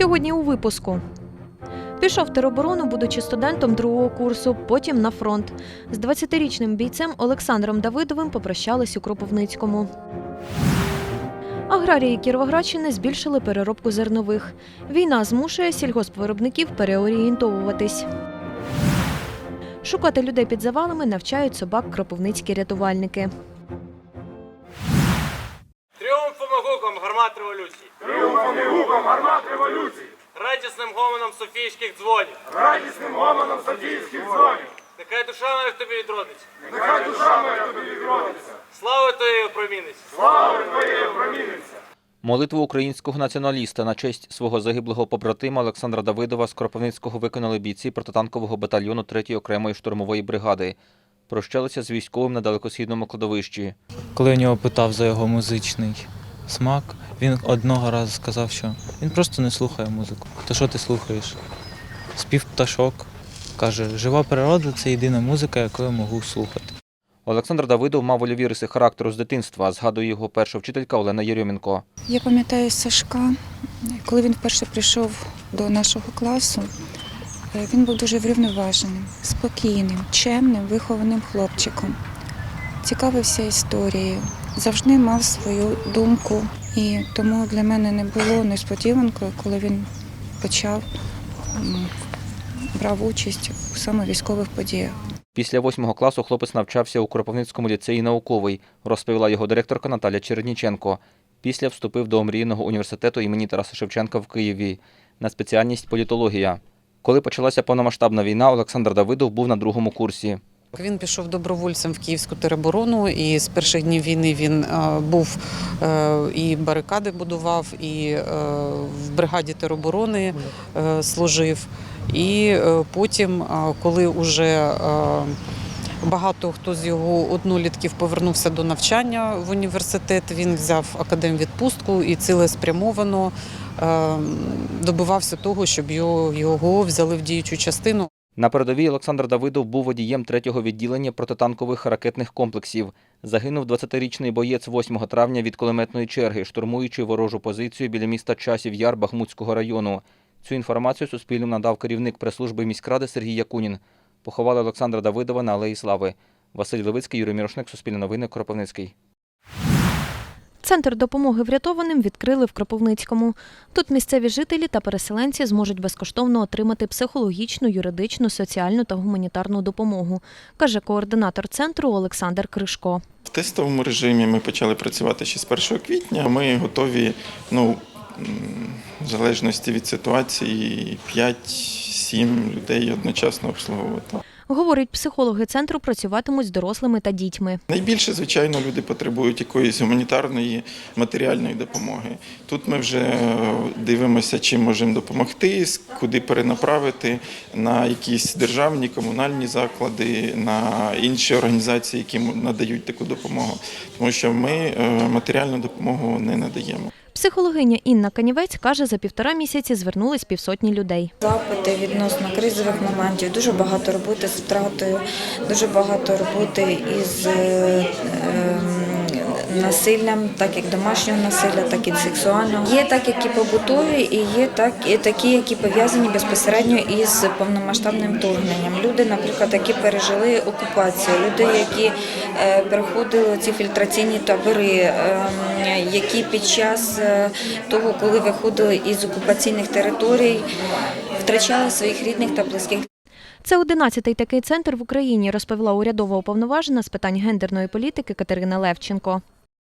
Сьогодні у випуску. Пішов в тероборону, будучи студентом другого курсу, потім на фронт. З 20-річним бійцем Олександром Давидовим попрощались у Кропивницькому. Аграрії Кіровоградщини збільшили переробку зернових. Війна змушує сільгоспвиробників переорієнтовуватись. Шукати людей під завалами навчають собак кропивницькі рятувальники. Гармат революції. Тріумфом і гуком гармат революції, Радісним гомоном софійських дзвонів. радісним гомоном Софійських дзвонів. Нехай душа моя в тобі відродиться. Нехай душа моя тобі відродиться, Слава твоєю проміниться. слава твоєю проміниться. Молитву українського націоналіста на честь свого загиблого побратима Олександра Давидова з Кропивницького виконали бійці протитанкового батальйону 3-ї окремої штурмової бригади. Прощалися з військовим на далекосхідному кладовищі. Коли у нього питав за його музичний смак, він одного разу сказав, що він просто не слухає музику. То що ти слухаєш? Спів пташок. Каже, жива природа це єдина музика, яку я можу слухати. Олександр Давидов мав вольові риси характеру з дитинства, згадує його перша вчителька Олена Єрьоменко. Я пам'ятаю Сашка, коли він вперше прийшов до нашого класу, е, він був дуже врівноваженим, спокійним, чемним, вихованим хлопчиком. Цікавився історією, завжди мав свою думку. І тому для мене не було несподіванкою, коли він почав брав участь у саме військових подіях. Після восьмого класу хлопець навчався у Кропивницькому ліцеї науковий, розповіла його директорка Наталя Черніченко. Після вступив до омрійного університету імені Тараса Шевченка в Києві на спеціальність політологія. Коли почалася повномасштабна війна, Олександр Давидов був на другому курсі. Він пішов добровольцем в Київську тероборону, і з перших днів війни він е, був е, і барикади будував, і е, в бригаді тероборони служив. І потім, коли вже багато хто з його однолітків повернувся до навчання в університет, він взяв академвідпустку і цілеспрямовано добивався того, щоб його, його взяли в діючу частину. На передовій Олександр Давидов був водієм третього відділення протитанкових ракетних комплексів. Загинув 20-річний боєць 8 травня від кулеметної черги, штурмуючи ворожу позицію біля міста Часів Яр Бахмутського району. Цю інформацію Суспільному надав керівник прес-служби міськради Сергій Якунін. Поховали Олександра Давидова на Алеї Слави. Василь Левицький, Юрій Мірошник, Суспільне новини, Кропивницький. Центр допомоги врятованим відкрили в Кропивницькому. Тут місцеві жителі та переселенці зможуть безкоштовно отримати психологічну, юридичну, соціальну та гуманітарну допомогу, каже координатор центру Олександр Кришко. В тестовому режимі ми почали працювати ще з 1 квітня. Ми готові, ну, в залежності від ситуації, 5-7 людей одночасно обслуговувати. Говорить, психологи центру працюватимуть з дорослими та дітьми. Найбільше, звичайно, люди потребують якоїсь гуманітарної матеріальної допомоги. Тут ми вже е, дивимося, чим можемо допомогти, куди перенаправити на якісь державні, комунальні заклади, на інші організації, які надають таку допомогу. Тому що ми е, матеріальну допомогу не надаємо. Психологиня Інна Канівець каже, за півтора місяці звернулись півсотні людей. Запити відносно кризових моментів, дуже багато роботи з втратою, дуже багато роботи із е, ем, насиллям, так як домашнього насилля, так і сексуального. Є так, які побутові, і є так і такі, які пов'язані безпосередньо із повномасштабним вторгненням. Люди, наприклад, які пережили окупацію, люди, які е, переходили ці фільтраційні табори, ем, які під час е, того, коли виходили із окупаційних територій, втрачали своїх рідних та близьких. Це 11-й такий центр в Україні, розповіла урядова уповноважена з питань гендерної політики Катерина Левченко.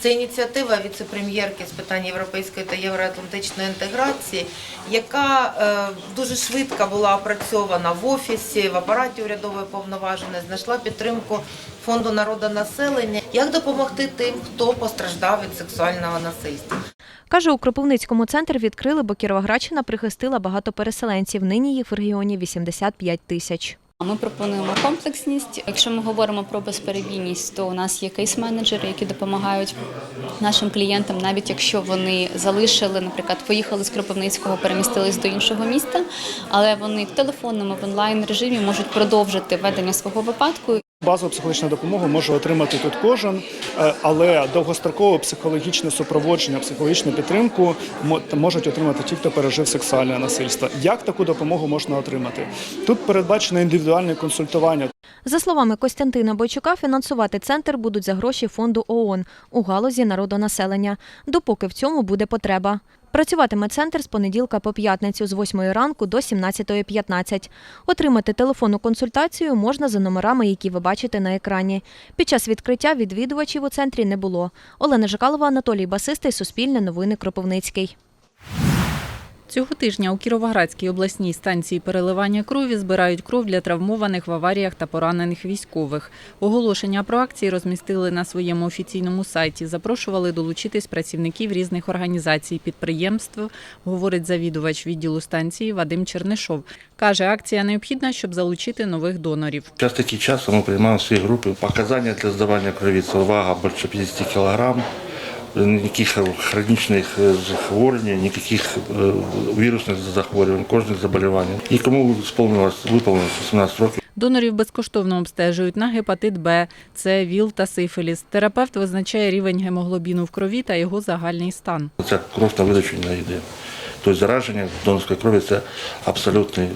Це ініціатива віце-прем'єрки з питань європейської та євроатлантичної інтеграції, яка е, дуже швидко була опрацьована в офісі, в апараті урядової повноваженої, знайшла підтримку фонду народонаселення. Як допомогти тим, хто постраждав від сексуального насильства? Каже, у Кропивницькому центр відкрили, бо Кіровоградщина прихистила багато переселенців. Нині їх в регіоні 85 тисяч. Ми пропонуємо комплексність. Якщо ми говоримо про безперебійність, то у нас є кейс-менеджери, які допомагають нашим клієнтам, навіть якщо вони залишили, наприклад, поїхали з Кропивницького, перемістились до іншого міста, але вони в телефонному в онлайн режимі можуть продовжити ведення свого випадку. Базову психологічну допомогу може отримати тут кожен, е, але довгострокове психологічне супроводження, психологічну підтримку можуть отримати ті, хто пережив сексуальне насильство. Як таку допомогу можна отримати? Тут передбачено індивідуальне консультування. За словами Костянтина Бойчука, фінансувати центр будуть за гроші фонду ООН у галузі народонаселення, допоки в цьому буде потреба. Працюватиме центр з понеділка по п'ятницю з 8 ранку до 17.15. Отримати телефонну консультацію можна за номерами, які ви бачите на екрані. Під час відкриття відвідувачів у центрі не було. Олена Жикалова, Анатолій Басистий, Суспільне новини Кропивницький. Цього тижня у Кіровоградській обласній станції переливання крові збирають кров для травмованих в аваріях та поранених військових. Оголошення про акції розмістили на своєму офіційному сайті. Запрошували долучитись працівників різних організацій, підприємств, говорить завідувач відділу станції Вадим Чернишов. Каже, акція необхідна, щоб залучити нових донорів. Час такий час ми приймаємо в своїй групі показання для здавання крові. Це вага більше 50 кг. Ніяких хронічних е, захворювань, ніяких вірусних захворювань, кожних заболівань. І кому сповнилось, виповнилось 18 років, Донорів безкоштовно обстежують на гепатит Б, С, ВІЛ та сифіліс. Терапевт визначає рівень гемоглобіну в крові та його загальний стан. ця кров на видачу йде. Тобто зараження донорської крові це абсолютно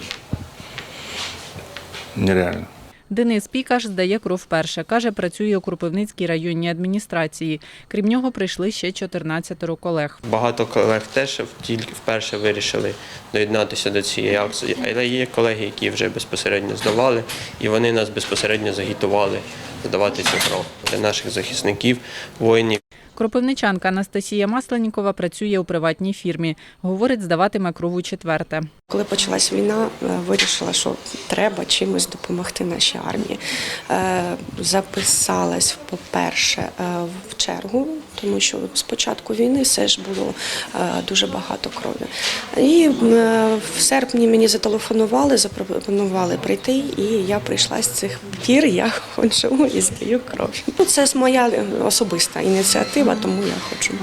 нереально. Денис Пікаш здає кров вперше. Каже, працює у Кропивницькій районній адміністрації. Крім нього, прийшли ще 14 колег. Багато колег теж тільки вперше вирішили доєднатися до цієї акції. Але є колеги, які вже безпосередньо здавали, і вони нас безпосередньо загітували здавати цю кров для наших захисників, воїнів. Кропивничанка Анастасія Масленікова працює у приватній фірмі. Говорить, здаватиме кров у четверте. Коли почалась війна, е, вирішила, що треба чимось допомогти нашій армії. Е, Записалась, по-перше, е, в чергу, тому що з початку війни все ж було дуже багато крові. І в серпні мені зателефонували, запропонували прийти, і я прийшла з цих пір. Я ходжу і здаю кров. Ну, Це моя особиста ініціатива, тому я ходжу.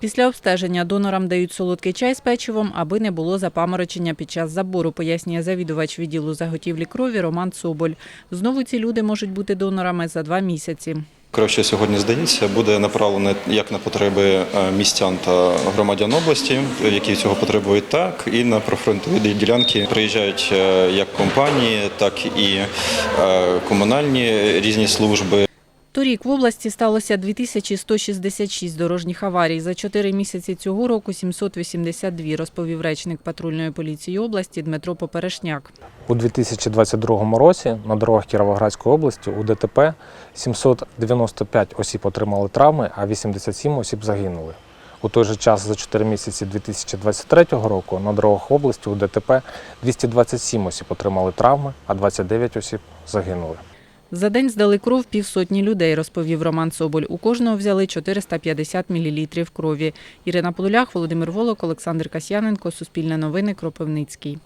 Після обстеження донорам дають солодкий чай з печивом, аби не було запаморочення під час забору, пояснює завідувач відділу заготівлі крові Роман Соболь. Знову ці люди можуть бути донорами за два місяці. Кров, що сьогодні здається, буде направлене як на потреби е, містян та громадян області, які цього потребують, так і на профронтові ділянки приїжджають е, як компанії, так і е, комунальні різні служби. Торік в області сталося 2166 дорожніх аварій. За чотири місяці цього року 782, розповів речник патрульної поліції області Дмитро Поперешняк. У 2022 році на дорогах Кіровоградської області у ДТП 795 осіб отримали травми, а 87 осіб загинули. У той же час за 4 місяці 2023 року на дорогах області у ДТП 227 осіб отримали травми, а 29 осіб загинули. За день здали кров півсотні людей, розповів Роман Соболь. У кожного взяли 450 мл крові. Ірина Полулях, Володимир Волок, Олександр Касьяненко, Суспільне новини, Кропивницький.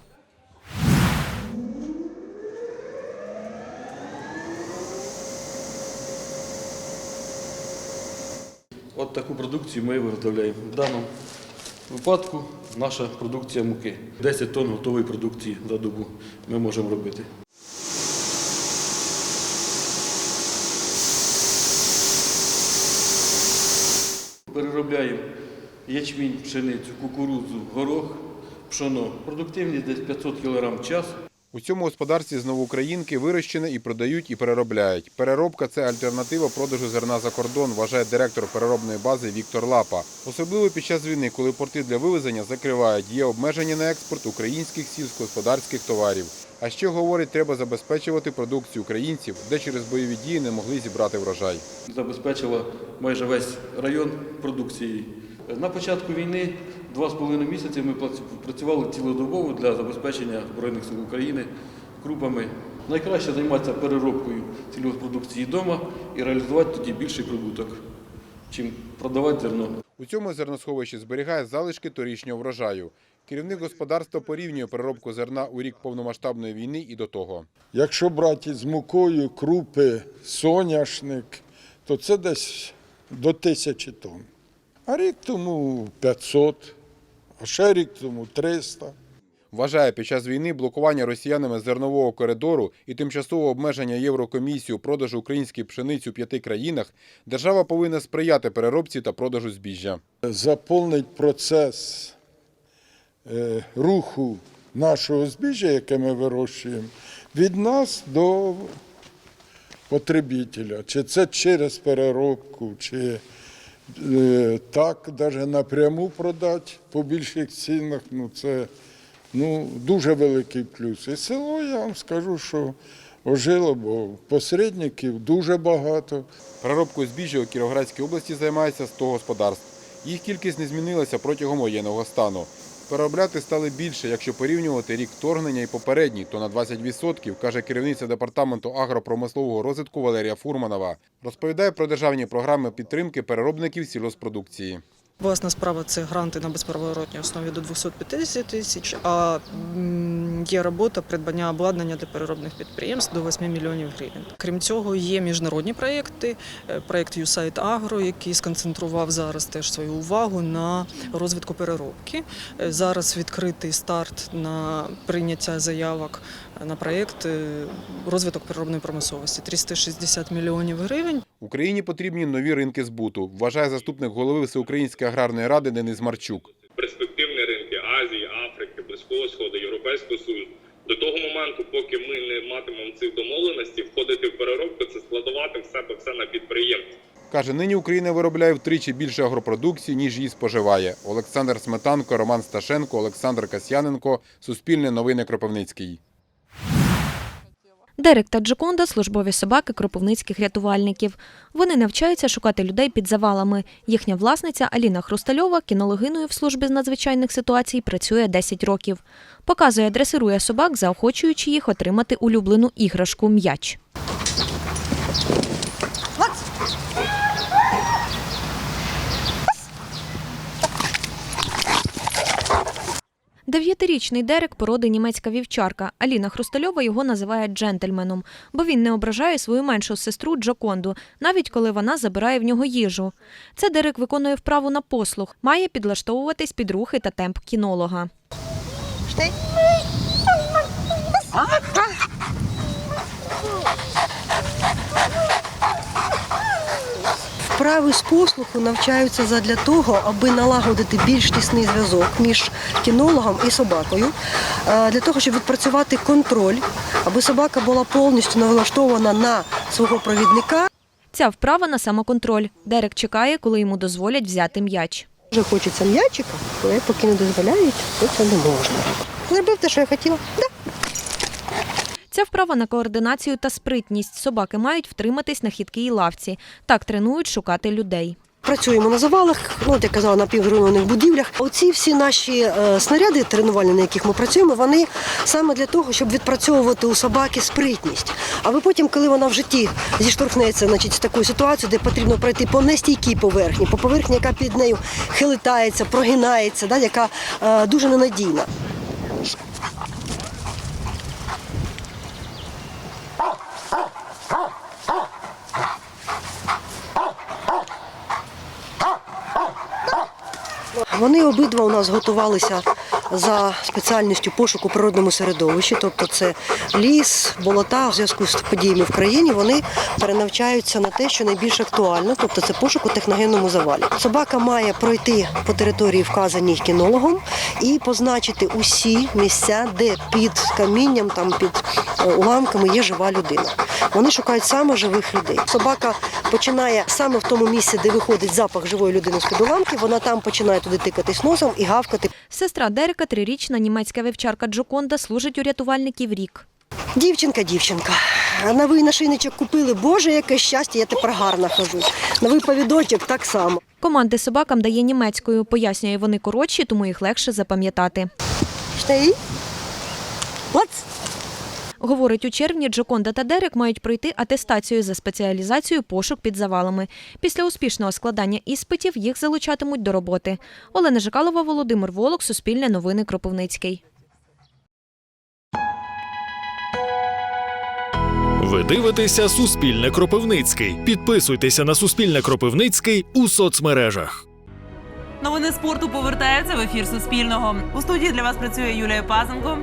От таку продукцію ми виготовляємо. В даному випадку наша продукція муки. 10 тонн готової продукції за добу ми можемо робити. Переробляємо ячмінь, пшеницю, кукурудзу, горох, пшоно. Продуктивність десь 500 кг в час. У цьому господарстві з новоукраїнки вирощене і продають, і переробляють. Переробка це альтернатива продажу зерна за кордон, вважає директор переробної бази Віктор Лапа. Особливо під час війни, коли порти для вивезення закривають, є обмеження на експорт українських сільськогосподарських товарів. А ще говорить, треба забезпечувати продукцію українців, де через бойові дії не могли зібрати врожай. Забезпечила майже весь район продукцією. На початку війни два з половиною місяці ми працювали цілодобово для забезпечення Збройних сил України крупами. Найкраще займатися переробкою сільгоспродукції вдома і реалізувати тоді більший прибуток, чим продавати зерно. У цьому зерносховищі зберігає залишки торічнього врожаю. Керівник господарства порівнює переробку зерна у рік повномасштабної війни і до того. Якщо брати з мукою крупи, соняшник, то це десь до тисячі тонн. А рік тому 500, а ще рік тому 300. Вважає, під час війни блокування росіянами зернового коридору і тимчасового обмеження Єврокомісію продажу української пшениці у п'яти країнах держава повинна сприяти переробці та продажу збіжжя. Заповнить процес е, руху нашого збіжжя, яке ми вирощуємо, від нас до потребителя. Чи це через переробку, чи так, навіть напряму продати по більших цінах. Ну, це ну, дуже великий плюс. І село, я вам скажу, що ожило, бо посередників дуже багато. Переробкою збіжжя у Кіровоградській області займається 100 господарств. Їх кількість не змінилася протягом воєнного стану. Переробляти стали більше, якщо порівнювати рік вторгнення і попередній, то на 20%, каже керівниця департаменту агропромислового розвитку Валерія Фурманова. Розповідає про державні програми підтримки переробників сільгоспродукції. Власна справа це гранти на безповоротній основі до 250 тисяч, а є робота придбання обладнання для переробних підприємств до 8 мільйонів гривень. Крім цього, є міжнародні проєкти. Е, Проєкт USAID Agro, який сконцентрував зараз теж свою увагу на розвитку переробки. Е, Зараз відкритий старт на прийняття заявок на проєкт е, розвиток переробної промисловості 360 мільйонів гривень. Україні потрібні нові ринки збуту, вважає заступник голови Всеукраїнської аграрної ради Денис Марчук. перспективні ринки Азії, Африки, Близького Сходу, Європейського Союзу. До того моменту, поки ми не матимемо цих домовленостей, входити в переробку це складувати в себе все на підприємстві. Каже, нині Україна виробляє втричі більше агропродукції, ніж її споживає. Олександр Сметанко, Роман Сташенко, Олександр Касьяненко. Суспільне новини Кропивницький. Дерек та Джоконда – службові собаки кропивницьких рятувальників. Вони навчаються шукати людей під завалами. Їхня власниця Аліна Хрустальова кінологиною в службі з надзвичайних ситуацій працює 10 років. Показує, дресирує собак, заохочуючи їх отримати улюблену іграшку м'яч. Дев'ятирічний Дерек породи німецька вівчарка. Аліна Хрустальова його називає джентльменом, бо він не ображає свою меншу сестру Джоконду, навіть коли вона забирає в нього їжу. Це Дерек виконує вправу на послух, має підлаштовуватись під рухи та темп кінолога. Вправи з послуху навчаються задля того, аби налагодити більш тісний зв'язок між кінологом і собакою, е, для того, щоб відпрацювати контроль, аби собака була повністю налаштована на свого провідника. Ця вправа на самоконтроль. Дерек чекає, коли йому дозволять взяти м'яч. Дуже хочеться м'ячика, але поки не дозволяють, то це не можна. Зробив те, що я хотіла. Да. Ця вправа на координацію та спритність. Собаки мають втриматись на хиткій лавці. Так тренують шукати людей. Працюємо на завалах, ну, от я казала, на півзруйнованих будівлях. Оці всі наші е, снаряди тренувальні, на яких ми працюємо, вони саме для того, щоб відпрацьовувати у собаки спритність. Аби потім, коли вона в житті зіштовхнеться значить, з такою ситуацією, де потрібно пройти по нестійкій поверхні, по поверхні, яка під нею хилитається, прогинається, да, яка е, дуже ненадійна. Вони обидва у нас готувалися за спеціальністю пошуку природному середовищі, тобто це ліс, болота. В зв'язку з подіями в країні вони перенавчаються на те, що найбільш актуально, тобто це пошук у техногенному завалі. Собака має пройти по території, вказаній кінологом, і позначити усі місця, де під камінням, там під е, уламками є жива людина. Вони шукають саме живих людей. Собака починає саме в тому місці, де виходить запах живої людини з під. Вона там починає туди тикатись носом і гавкати. Сестра Дерека, трирічна німецька вівчарка Джоконда, служить у рятувальників рік. Дівчинка, дівчинка. Новий нашийничок купили. Боже, яке щастя, я тепер гарно хожу. Новий повідочок так само. Команди собакам дає німецькою. Пояснює, вони коротші, тому їх легше запам'ятати. Штей. Лац. Говорить, у червні Джоконда та Дерек мають пройти атестацію за спеціалізацією пошук під завалами. Після успішного складання іспитів їх залучатимуть до роботи. Олена Жикалова, Володимир Волок, Суспільне новини Кропивницький. Ви дивитеся Суспільне Кропивницький. Підписуйтеся на Суспільне Кропивницький у соцмережах. Новини спорту повертаються в ефір Суспільного. У студії для вас працює Юлія Пазенко.